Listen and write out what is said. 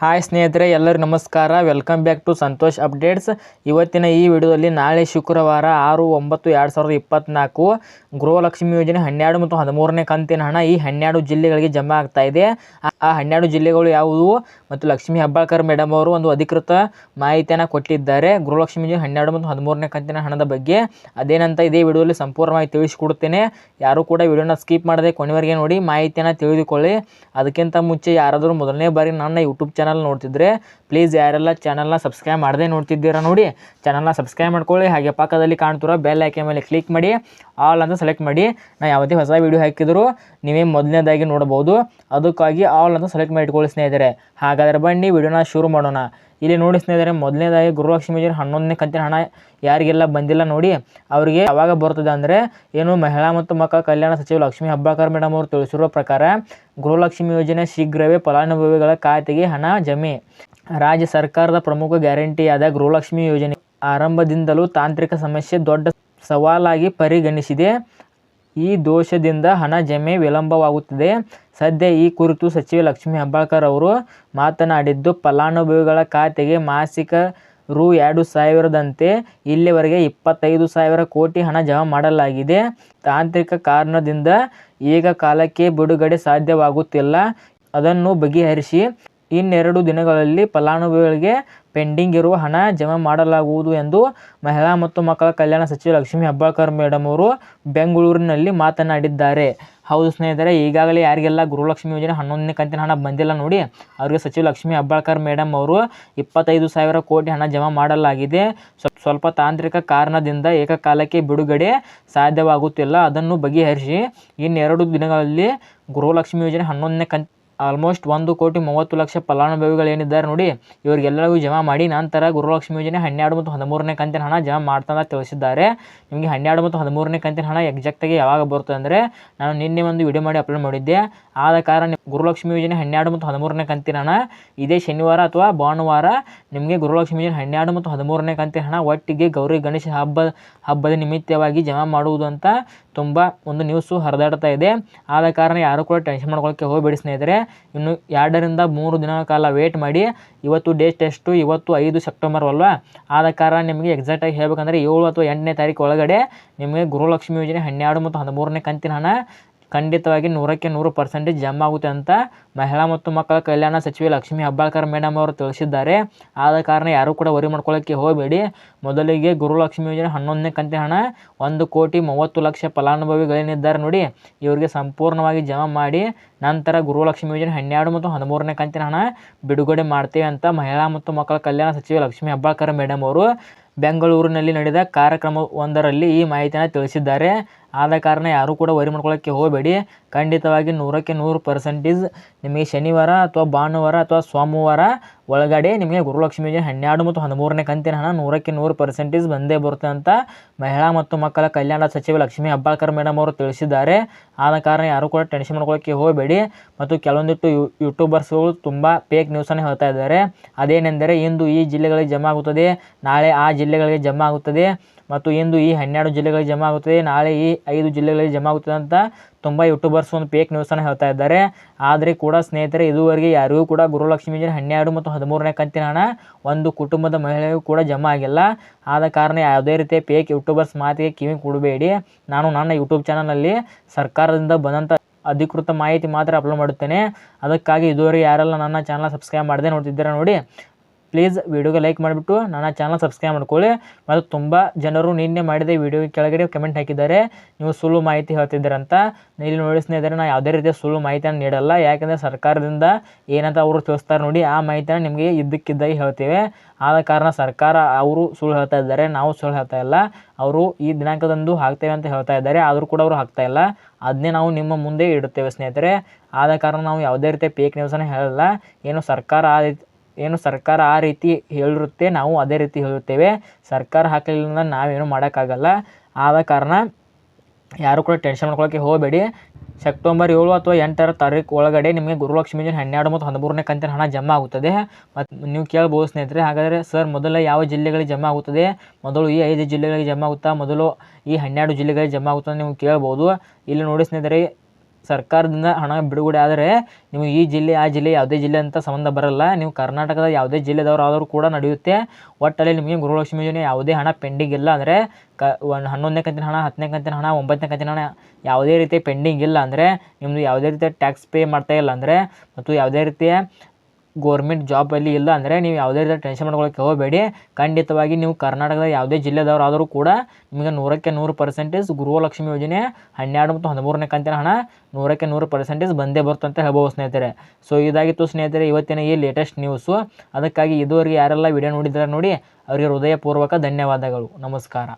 Hi ಸ್ನೇಹಿತರೆ ಎಲ್ಲರಿಗೂ ನಮಸ್ಕಾರ. Welcome back to Santosh updates ಇವತ್ತಿನ ಈ ವಿಡಿಯೋದಲ್ಲಿ ನಾಳೆ ಶುಕ್ರವಾರ ಆರು ಒಂಬತ್ತು ಎರಡು ಸಾವಿರದ ಇಪ್ಪತ್ತ್ನಾಲ್ಕು ಗೃಹಲಕ್ಷ್ಮಿ ಯೋಜನೆ ಹನ್ನೆರಡು ಮತ್ತು ಹದಿಮೂರನೇ ಕಂತಿನ ಹಣ ಈ ಹನ್ನೆರಡು ಜಿಲ್ಲೆಗಳಿಗೆ ಜಮಾ ಆಗ್ತಾ ಇದೆ. ಆ- ಹನ್ನೆರಡು ಜಿಲ್ಲೆಗಳು ಯಾವುವು ಮತ್ತು ಲಕ್ಷ್ಮಿ ಹೆಬ್ಬಾಳ್ಕರ್ ಮೇಡಮ್ ಅವರು ಒಂದು ಅಧಿಕೃತ ಮಾಹಿತಿಯನ್ನು ಕೊಟ್ಟಿದ್ದಾರೆ. ಗೃಹಲಕ್ಷ್ಮಿ ಯೋಜನೆ ಹನ್ನೆರಡು ಮತ್ತು ಹದಿಮೂರನೇ ಕಂತಿನ ಹಣದ ಬಗ್ಗೆ. ಅದೇನಂತ ಇದೇ ವಿಡಿಯೋದಲ್ಲಿ ಸಂಪೂರ್ಣವಾಗಿ ತಿಳಿಸಿಕೊಡ್ತೇನೆ. ಯಾರು ಕೂಡ ವಿಡಿಯೋನ ಸ್ಕಿಪ್ ಮಾಡದೆ ಕೊನೆವರೆಗೆ ನೋಡಿ ಮಾಹಿತಿಯನ್ನು ತಿಳಿದುಕೊಳ್ಳಿ. ಅದಕ್ಕಿಂತ ಮುಂಚೆ ಯಾರಾದರೂ ಮೊದಲನೇ ಬಾರಿ ನನ್ನ ಯೂಟ್ಯೂಬ್ ಚಾನಲ್ ನೋಡ್ತಿದ್ರೆ ಪ್ಲೀಸ್ ಯಾರೆಲ್ಲ ಚಾನಲ್ನ ಸಬ್ಸ್ಕ್ರೈಬ್ ಮಾಡದೆ ನೋಡ್ತಿದ್ದೀರಾ ನೋಡಿ ಚಾನಲ್ನ ಸಬ್ಸ್ಕ್ರೈಬ್ ಮಾಡ್ಕೊಳ್ಳಿ. ಹಾಗೆ ಪಕ್ಕದಲ್ಲಿ ಕಾಣ್ತಿರೋ ಬೆಲ್ ಐಕೆ ಮೇಲೆ ಕ್ಲಿಕ್ ಮಾಡಿ ಆಲ್ ಅಂತ ಸೆಲೆಕ್ಟ್ ಮಾಡಿ. ನಾ ಯಾವುದೇ ಹೊಸ ವಿಡಿಯೋ ಹಾಕಿದರೂ ನೀವೇ ಮೊದಲನೇದಾಗಿ ನೋಡ್ಬೋದು ಅದಕ್ಕಾಗಿ ಆಲ್ ಅಂತ ಸೆಲೆಕ್ಟ್ ಮಾಡಿ ಇಟ್ಕೊಳ್ಳಿ ಸ್ನೇಹಿತರೆ. ಹಾಗಾದರೆ ಬನ್ನಿ ವಿಡಿಯೋನ ಶುರು ಮಾಡೋಣ. ಇಲ್ಲಿ ನೋಡಿ ಸ್ನೇಹಿತರೆ, ಮೊದಲನೇದಾಗಿ ಗುರುಲಕ್ಷ್ಮಿ ಯೋಜನೆ ಹನ್ನೊಂದನೇ ಕಂತಿನ ಹಣ ಯಾರಿಗೆಲ್ಲ ಬಂದಿಲ್ಲ ನೋಡಿ, ಅವರಿಗೆ ಯಾವಾಗ ಬರ್ತದೆ ಅಂದರೆ ಏನು ಮಹಿಳಾ ಮತ್ತು ಮಕ್ಕಳ ಕಲ್ಯಾಣ ಸಚಿವ ಲಕ್ಷ್ಮಿ ಹಬ್ಬಾಕರ್ ಮೇಡಮ್ ಅವರು ತಿಳಿಸಿರುವ ಪ್ರಕಾರ ಗೃಹಲಕ್ಷ್ಮಿ ಯೋಜನೆ ಶೀಘ್ರವೇ ಫಲಾನುಭವಿಗಳ ಖಾತೆಗೆ ಹಣ ಜಮೆ. ರಾಜ್ಯ ಸರ್ಕಾರದ ಪ್ರಮುಖ ಗ್ಯಾರಂಟಿಯಾದ ಗೃಹಲಕ್ಷ್ಮಿ ಯೋಜನೆ ಆರಂಭದಿಂದಲೂ ತಾಂತ್ರಿಕ ಸಮಸ್ಯೆ ದೊಡ್ಡ ಸವಾಲಾಗಿ ಪರಿಗಣಿಸಿದೆ. ಈ ದೋಷದಿಂದ ಹಣ ಜಮೆ ವಿಳಂಬವಾಗುತ್ತದೆ. ಸದ್ಯ ಈ ಕುರಿತು ಸಚಿವೆ ಲಕ್ಷ್ಮೀ ಹೆಬ್ಬಾಳ್ಕರ್ ಅವರು ಮಾತನಾಡಿದ್ದು, ಫಲಾನುಭವಿಗಳ ಖಾತೆಗೆ ಮಾಸಿಕ ರು ಎರಡು ಸಾವಿರದಂತೆ ಇಲ್ಲಿವರೆಗೆ ಇಪ್ಪತ್ತೈದು ಸಾವಿರ ಕೋಟಿ ಹಣ ಜಮಾ ಮಾಡಲಾಗಿದೆ. ತಾಂತ್ರಿಕ ಕಾರಣದಿಂದ ಈಗ ಕಾಲಕ್ಕೆ ಬಿಡುಗಡೆ ಸಾಧ್ಯವಾಗುತ್ತಿಲ್ಲ. ಅದನ್ನು ಬಗೆಹರಿಸಿ ಇನ್ನೆರಡು ದಿನಗಳಲ್ಲಿ ಫಲಾನುಭವಿಗಳಿಗೆ ಪೆಂಡಿಂಗ್ ಇರುವ ಹಣ ಜಮಾ ಮಾಡಲಾಗುವುದು ಎಂದು ಮಹಿಳಾ ಮತ್ತು ಮಕ್ಕಳ ಕಲ್ಯಾಣ ಸಚಿವ ಲಕ್ಷ್ಮೀ ಹೆಬ್ಬಾಳ್ಕರ್ ಮೇಡಮ್ ಅವರು ಬೆಂಗಳೂರಿನಲ್ಲಿ ಮಾತನಾಡಿದ್ದಾರೆ. ಹೌದು ಸ್ನೇಹಿತರೆ, ಈಗಾಗಲೇ ಯಾರಿಗೆಲ್ಲ ಗೃಹಲಕ್ಷ್ಮಿ ಯೋಜನೆ ಹನ್ನೊಂದನೇ ಕಂತಿನ ಹಣ ಬಂದಿಲ್ಲ ನೋಡಿ ಅವರಿಗೆ ಸಚಿವ ಲಕ್ಷ್ಮೀ ಹೆಬ್ಬಾಳ್ಕರ್ ಮೇಡಮ್ ಅವರು ಇಪ್ಪತ್ತೈದು ಸಾವಿರ ಕೋಟಿ ಹಣ ಜಮಾ ಮಾಡಲಾಗಿದೆ. ಸ್ವ- ಸ್ವಲ್ಪ ತಾಂತ್ರಿಕ ಕಾರಣದಿಂದ ಏಕಕಾಲಕ್ಕೆ ಬಿಡುಗಡೆ ಸಾಧ್ಯವಾಗುತ್ತಿಲ್ಲ. ಅದನ್ನು ಬಗೆಹರಿಸಿ ಇನ್ನೆರಡು ದಿನಗಳಲ್ಲಿ ಗೃಹಲಕ್ಷ್ಮಿ ಯೋಜನೆ ಹನ್ನೊಂದನೇ ಕಂತು ಆಲ್ಮೋಸ್ಟ್ ಒಂದು ಕೋಟಿ ಮೂವತ್ತು ಲಕ್ಷ ಫಲಾನುಭವಿಗಳು ಏನಿದ್ದಾರೆ ನೋಡಿ, ಇವರಿಗೆಲ್ಲರಿಗೂ ಜಮಾ ಮಾಡಿ ನಂತರ ಗುರುಲಕ್ಷ್ಮಿ ಯೋಜನೆ ಹನ್ನೆರಡು ಮತ್ತು ಹದಿಮೂರನೇ ಕಂತಿನ ಹಣ ಜಮಾ ಮಾಡ್ತಾ ಅಂತ ತಿಳಿಸಿದ್ದಾರೆ. ನಿಮಗೆ ಹನ್ನೆರಡು ಮತ್ತು ಹದಿಮೂರನೇ ಕಂತಿನ ಹಣ ಎಕ್ಸಾಕ್ಟಾಗಿ ಯಾವಾಗ ಬರುತ್ತೆ ಅಂದರೆ ನಾನು ನಿನ್ನೆ ಒಂದು ವಿಡಿಯೋ ಮಾಡಿ ಅಪ್ಲೋಡ್ ಮಾಡಿದ್ದೆ. ಆದ ಕಾರಣ ಗುರುಲಕ್ಷ್ಮಿ ಯೋಜನೆ ಹನ್ನೆರಡು ಮತ್ತು ಹದಿಮೂರನೇ ಕಂತಿನ ಹಣ, ಇದೇ ಶನಿವಾರ ಅಥವಾ ಭಾನುವಾರ ನಿಮಗೆ ಗುರುಲಕ್ಷ್ಮಿ ಯೋಜನೆ ಹನ್ನೆರಡು ಮತ್ತು ಹದಿಮೂರನೇ ಕಂತಿನ ಹಣ ಒಟ್ಟಿಗೆ ಗೌರಿ ಗಣೇಶ ಹಬ್ಬ, ಹಬ್ಬದ ನಿಮಿತ್ತವಾಗಿ ಜಮಾ ಮಾಡುವುದು ಅಂತ ತುಂಬ ಒಂದು ನ್ಯೂಸು ಹರಿದಾಡ್ತಾ ಇದೆ. ಆದ ಕಾರಣ ಯಾರು ಕೂಡ ಟೆನ್ಷನ್ ಮಾಡ್ಕೊಳ್ಳೋಕ್ಕೆ ಹೋಗಬೇಡಿ ಸ್ನೇಹಿತರೆ. ಇನ್ನು ಎರಡರಿಂದ ಮೂರು ದಿನಗಳ ಕಾಲ ವೇಟ್ ಮಾಡಿ. ಇವತ್ತು ಡೇಟ್ ಎಷ್ಟು ಇವತ್ತು ಐದು ಸೆಪ್ಟೆಂಬರ್ ಅಲ್ವಾ? ಆದ ಕಾರಣ ನಿಮಗೆ ಎಕ್ಸಾಕ್ಟಾಗಿ ಹೇಳಬೇಕಂದ್ರೆ ಏಳು ಅಥವಾ ಎಂಟನೇ ತಾರೀಕು ಒಳಗಡೆ ನಿಮಗೆ ಗುರುಲಕ್ಷ್ಮಿ ಯೋಜನೆ ಹನ್ನೆರಡು ಮತ್ತು ಹದಿಮೂರನೇ ಕಂತಿನ ಹಣ ಖಂಡಿತವಾಗಿ ನೂರಕ್ಕೆ ನೂರು ಪರ್ಸೆಂಟೇಜ್ ಜಮಾ ಆಗುತ್ತೆ ಅಂತ ಮಹಿಳಾ ಮತ್ತು ಮಕ್ಕಳ ಕಲ್ಯಾಣ ಸಚಿವೆ ಲಕ್ಷ್ಮೀ ಹೆಬ್ಬಾಳ್ಕರ್ ಮೇಡಮ್ ಅವರು ತಿಳಿಸಿದ್ದಾರೆ. ಆದ ಕಾರಣ ಯಾರೂ ಕೂಡ ವರಿ ಮಾಡ್ಕೊಳ್ಳೋಕ್ಕೆ ಹೋಗಬೇಡಿ. ಮೊದಲಿಗೆ ಗುರುಲಕ್ಷ್ಮಿ ಯೋಜನೆ ಹನ್ನೊಂದನೇ ಕಂತಿನ ಹಣ, ಒಂದು ಕೋಟಿ ಮೂವತ್ತು ಲಕ್ಷ ಫಲಾನುಭವಿಗಳೇನಿದ್ದಾರೆ ನೋಡಿ, ಇವರಿಗೆ ಸಂಪೂರ್ಣವಾಗಿ ಜಮಾ ಮಾಡಿ, ನಂತರ ಗುರುಲಕ್ಷ್ಮಿ ಯೋಜನೆ ಹನ್ನೆರಡು ಮತ್ತು ಹದಿಮೂರನೇ ಕಂತಿನ ಹಣ ಬಿಡುಗಡೆ ಮಾಡ್ತೇವೆ ಅಂತ ಮಹಿಳಾ ಮತ್ತು ಮಕ್ಕಳ ಕಲ್ಯಾಣ ಸಚಿವೆ ಲಕ್ಷ್ಮೀ ಹೆಬ್ಬಾಳ್ಕರ್ ಮೇಡಮ್ ಅವರು ಬೆಂಗಳೂರಿನಲ್ಲಿ ನಡೆದ ಕಾರ್ಯಕ್ರಮವೊಂದರಲ್ಲಿ ಈ ಮಾಹಿತಿಯನ್ನು ತಿಳಿಸಿದ್ದಾರೆ. ಆದ ಕಾರಣ ಯಾರೂ ಕೂಡ ವರಿ ಮಾಡ್ಕೊಳ್ಳೋಕ್ಕೆ ಹೋಗಬೇಡಿ. ಖಂಡಿತವಾಗಿ ನೂರಕ್ಕೆ ನೂರು ಪರ್ಸೆಂಟೇಜ್ ನಿಮಗೆ ಶನಿವಾರ ಅಥವಾ ಭಾನುವಾರ ಅಥವಾ ಸೋಮವಾರ ಒಳಗಡೆ ನಿಮಗೆ ಗುರುಲಕ್ಷ್ಮಿ ಯೋಜನೆ ಹನ್ನೆರಡು ಮತ್ತು ಹದಿಮೂರನೇ ಕಂತಿನ ಹಣ ನೂರಕ್ಕೆ ನೂರು ಪರ್ಸೆಂಟೇಜ್ ಬಂದೇ ಬರುತ್ತೆ ಅಂತ ಮಹಿಳಾ ಮತ್ತು ಮಕ್ಕಳ ಕಲ್ಯಾಣ ಸಚಿವ ಲಕ್ಷ್ಮಿ ಹಬ್ಬಾಳ್ಕರ್ ಮೇಡಮ್ ಅವರು ತಿಳಿಸಿದ್ದಾರೆ. ಆದ ಕಾರಣ ಯಾರೂ ಕೂಡ ಟೆನ್ಷನ್ ಮಾಡ್ಕೊಳ್ಳೋಕ್ಕೆ ಹೋಗಬೇಡಿ. ಮತ್ತು ಕೆಲವೊಂದಿಟ್ಟು ಯೂ ಯೂಟ್ಯೂಬರ್ಸ್ಗಳು ತುಂಬ ಫೇಕ್ ನ್ಯೂಸನ್ನು ಹೇಳ್ತಾ ಇದ್ದಾರೆ. ಅದೇನೆಂದರೆ ಇಂದು ಈ ಜಿಲ್ಲೆಗಳಿಗೆ ಜಮಾ ಆಗುತ್ತದೆ, ನಾಳೆ ಆ ಜಿಲ್ಲೆಗಳಿಗೆ ಜಮಾ ಆಗುತ್ತದೆ. ಮತ್ತು ಇಂದು ಈ ಹನ್ನೆರಡು ಜಿಲ್ಲೆಗಳಿಗೆ ಜಮಾ ಆಗುತ್ತದೆ. ನಾಳೆ ಈ ಐದು ಜಿಲ್ಲೆಗಳಿಗೆ ಜಮಾ ಆಗುತ್ತದೆ ಅಂತ ತುಂಬ ಯೂಟ್ಯೂಬರ್ಸ್ ಒಂದು ಪೇಕ್ ನ್ಯೂಸನ್ನು ಹೇಳ್ತಾ ಇದ್ದಾರೆ. ಆದರೆ ಕೂಡ ಸ್ನೇಹಿತರೆ, ಇದುವರೆಗೆ ಯಾರಿಗೂ ಕೂಡ ಗುರುಲಕ್ಷ್ಮಿ ಯೋಜನೆ ಹನ್ನೆರಡು ಮತ್ತು ಹದಿಮೂರನೇ ಕಂತಿನ ಹಣ ಒಂದು ಕುಟುಂಬದ ಮಹಿಳೆಯೂ ಕೂಡ ಜಮಾ ಆಗಿಲ್ಲ. ಆದ ಕಾರಣ ಯಾವುದೇ ರೀತಿಯ ಪೇಕ್ ಯೂಟ್ಯೂಬರ್ಸ್ ಮಾತಿಗೆ ಕಿವಿ ಕೊಡಬೇಡಿ. ನಾನು ನನ್ನ ಯೂಟ್ಯೂಬ್ ಚಾನಲಲ್ಲಿ ಸರ್ಕಾರದಿಂದ ಬಂದಂಥ ಅಧಿಕೃತ ಮಾಹಿತಿ ಮಾತ್ರ ಅಪ್ಲೋಡ್ ಮಾಡುತ್ತೇನೆ. ಅದಕ್ಕಾಗಿ ಇದುವರೆಗೆ ಯಾರೆಲ್ಲ ನನ್ನ ಚಾನಲ್ ಸಬ್ಸ್ಕ್ರೈಬ್ ಮಾಡದೆ ನೋಡ್ತಿದ್ದೀರಾ ನೋಡಿ. ಪ್ಲೀಸ್ ವೀಡಿಯೋಗೆ ಲೈಕ್ ಮಾಡಿಬಿಟ್ಟು ನನ್ನ ಚಾನಲ್ ಸಬ್ಸ್ಕ್ರೈಬ್ ಮಾಡ್ಕೊಳ್ಳಿ. ಮತ್ತು ತುಂಬ ಜನರು ನಿನ್ನೆ ಮಾಡಿದ ವಿಡಿಯೋ ಕೆಳಗಡೆ ಕಮೆಂಟ್ ಹಾಕಿದ್ದಾರೆ. ನೀವು ಸುಳ್ಳು ಮಾಹಿತಿ ಹೇಳ್ತಿದ್ದೀರಂತ. ಇಲ್ಲಿ ನೋಡಿ ಸ್ನೇಹಿತರೆ ನಾನು ಯಾವುದೇ ರೀತಿಯ ಸುಳ್ಳು ಮಾಹಿತಿಯನ್ನು ನೀಡಲ್ಲ. ಯಾಕೆಂದರೆ ಸರ್ಕಾರದಿಂದ ಏನಂತ ಅವರು ತಿಳಿಸ್ತಾರೆ ನೋಡಿ, ಆ ಮಾಹಿತಿಯನ್ನು ನಿಮಗೆ ಇದ್ದಕ್ಕಿದ್ದಾಗಿ ಹೇಳ್ತೇವೆ. ಆದ ಕಾರಣ ಸರ್ಕಾರ ಅವರು ಸುಳ್ಳು ಹೇಳ್ತಾ ಇದ್ದಾರೆ. ನಾವು ಸುಳ್ಳು ಹೇಳ್ತಾ ಇಲ್ಲ. ಅವರು ಈ ದಿನಾಂಕದಂದು ಹಾಕ್ತೇವೆ ಅಂತ ಹೇಳ್ತಾ ಇದ್ದಾರೆ. ಆದರೂ ಕೂಡ ಅವರು ಹಾಕ್ತಾ ಇಲ್ಲ. ಅದನ್ನೇ ನಾವು ನಿಮ್ಮ ಮುಂದೆ ಇಡುತ್ತೇವೆ ಸ್ನೇಹಿತರೆ. ಆದ ಕಾರಣ ನಾವು ಯಾವುದೇ ರೀತಿಯ ಪೇಕ್ ನ್ಯೂಸನ್ನು ಹೇಳಲ್ಲ. ಏನು ಸರ್ಕಾರ ಆ ಏನು ಸರ್ಕಾರ ಆ ರೀತಿ ಹೇಳಿರುತ್ತೆ ನಾವು ಅದೇ ರೀತಿ ಹೇಳುತ್ತೇವೆ. ಸರ್ಕಾರ ಹಾಕಲಿಲ್ಲ ನಾವೇನು ಮಾಡೋಕ್ಕಾಗಲ್ಲ. ಆದ ಕಾರಣ ಯಾರು ಕೂಡ ಟೆನ್ಷನ್ ಮಾಡ್ಕೊಳ್ಳೋಕ್ಕೆ ಹೋಗಬೇಡಿ. ಸೆಪ್ಟೆಂಬರ್ ಏಳು ಅಥವಾ ಎಂಟರ ತಾರೀಕು ಒಳಗಡೆ ನಿಮಗೆ ಗುರುಲಕ್ಷ್ಮೀ ಜನ ಹನ್ನೆರಡು ಮತ್ತು ಹದಿಮೂರನೇ ಕಂತಿನ ಹಣ ಜಮಾ ಆಗುತ್ತದೆ. ಮತ್ತು ನೀವು ಕೇಳ್ಬೋದು ಸ್ನೇಹಿತರೆ, ಹಾಗಾದರೆ ಸರ್ ಮೊದಲು ಯಾವ ಜಿಲ್ಲೆಗಳಿಗೆ ಜಮಾ ಆಗುತ್ತದೆ? ಮೊದಲು ಈ ಐದು ಜಿಲ್ಲೆಗಳಿಗೆ ಜಮಾ ಆಗುತ್ತಾ? ಮೊದಲು ಈ ಹನ್ನೆರಡು ಜಿಲ್ಲೆಗಳಿಗೆ ಜಮಾ ಆಗುತ್ತಾ ನೀವು ಕೇಳ್ಬೋದು. ಇಲ್ಲಿ ನೋಡಿ ಸ್ನೇಹಿತರೆ ಸರ್ಕಾರದಿಂದ ಹಣ ಬಿಡುಗಡೆ ಆದರೆ ನೀವು ಈ ಜಿಲ್ಲೆ, ಆ ಜಿಲ್ಲೆ ಯಾವುದೇ ಜಿಲ್ಲೆ ಅಂತ ಸಂಬಂಧ ಬರಲ್ಲ. ನೀವು ಕರ್ನಾಟಕದ ಯಾವುದೇ ಜಿಲ್ಲೆದವ್ರು ಆದರೂ ಕೂಡ ನಡೆಯುತ್ತೆ. ಒಟ್ಟಲ್ಲಿ ನಿಮಗೆ ಗೃಹಲಕ್ಷ್ಮಿ ಯೋಜನೆ ಯಾವುದೇ ಹಣ ಪೆಂಡಿಂಗ್ ಇಲ್ಲ ಅಂದರೆ ಕ, ಒಂದು ಹನ್ನೊಂದನೇ ಕಂತಿನ ಹಣ, ಹತ್ತನೇ ಕಂತಿನ ಹಣ, ಒಂಬತ್ತನೇ ಕಂತಿನ ಹಣ ಯಾವುದೇ ರೀತಿ ಪೆಂಡಿಂಗ್ ಇಲ್ಲ ಅಂದರೆ ನಿಮ್ಮದು ಯಾವುದೇ ರೀತಿಯ ಟ್ಯಾಕ್ಸ್ ಪೇ ಮಾಡ್ತಾ ಇಲ್ಲ ಅಂದರೆ ಮತ್ತು ಯಾವುದೇ ರೀತಿಯ ಗೋರ್ಮೆಂಟ್ ಜಾಬಲ್ಲಿ ಇಲ್ಲ ಅಂದರೆ ನೀವು ಯಾವುದೇ ರೀತಿಯ ಟೆನ್ಷನ್ ಮಾಡ್ಕೊಳ್ಳೋಕೆ ಹೋಗಬೇಡಿ. ಖಂಡಿತವಾಗಿ ನೀವು ಕರ್ನಾಟಕದ ಯಾವುದೇ ಜಿಲ್ಲೆದವ್ರು ಆದರೂ ಕೂಡ ನಿಮಗೆ ನೂರಕ್ಕೆ ನೂರು ಪರ್ಸೆಂಟೇಜ್ ಗೃಹಲಕ್ಷ್ಮಿ ಯೋಜನೆ ಹನ್ನೆರಡು ಮತ್ತು ಹದಿಮೂರನೇ ಕಂತಿನ ಹಣ ನೂರಕ್ಕೆ ನೂರು ಪರ್ಸೆಂಟೇಜ್ ಬಂದೇ ಬರುತ್ತೆ ಅಂತ ಹೇಳ್ಬೋದು ಸ್ನೇಹಿತರೆ. ಸೊ ಇದಾಗಿತ್ತು ಸ್ನೇಹಿತರೆ ಇವತ್ತಿನ ಈ ಲೇಟೆಸ್ಟ್ ನ್ಯೂಸು ಅದಕ್ಕಾಗಿ ಇದುವರೆಗೆ ಯಾರೆಲ್ಲ ವಿಡಿಯೋ ನೋಡಿದ್ದಾರೆ ನೋಡಿ, ಅವರಿಗೆ ಹೃದಯಪೂರ್ವಕ ಧನ್ಯವಾದಗಳು. ನಮಸ್ಕಾರ.